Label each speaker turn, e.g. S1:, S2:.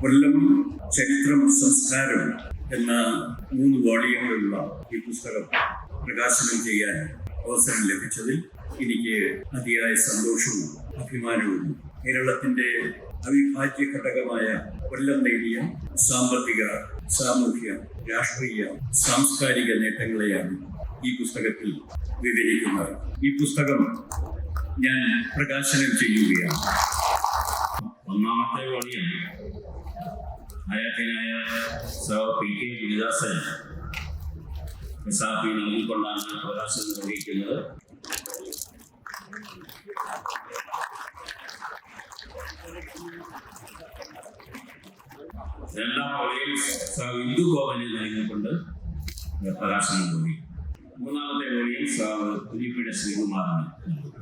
S1: കൊല്ലം ചരിത്രം സംസ്കാരം എന്ന മൂന്ന് വോളിയങ്ങളുള്ള ഈ പുസ്തകം പ്രകാശനം ചെയ്യാൻ അവസരം ലഭിച്ചതിൽ എനിക്ക് അതിയായ സന്തോഷവും അഭിമാനവും. കേരളത്തിന്റെ അവിഭാജ്യ ഘടകമായ കൊല്ലം നേടിയ സാമ്പത്തിക സാമൂഹ്യ രാഷ്ട്രീയ സാംസ്കാരിക നേട്ടങ്ങളെയാണ് ഈ പുസ്തകത്തിൽ വിവരിക്കുന്നത്. ഈ പുസ്തകം ഞാൻ പ്രകാശനം ചെയ്യുകയാണ്.
S2: ഒന്നാമത്തെ വഴിയും ആയാത്തിനായ സഹ P K Gurudasan S R P നൽകിക്കൊണ്ടാണ് പ്രകാശനം നിർവഹിക്കുന്നത് രണ്ടാം വഴിയിൽ സഹ ഹിന്ദു ഭവന് നൽകിക്കൊണ്ട് പ്രകാശനം നിർവഹിക്കും മൂന്നാമത്തെ വഴിയിൽ സഹ പുലിപ്പിയുടെ ശ്രീകുമാറിന് നൽകും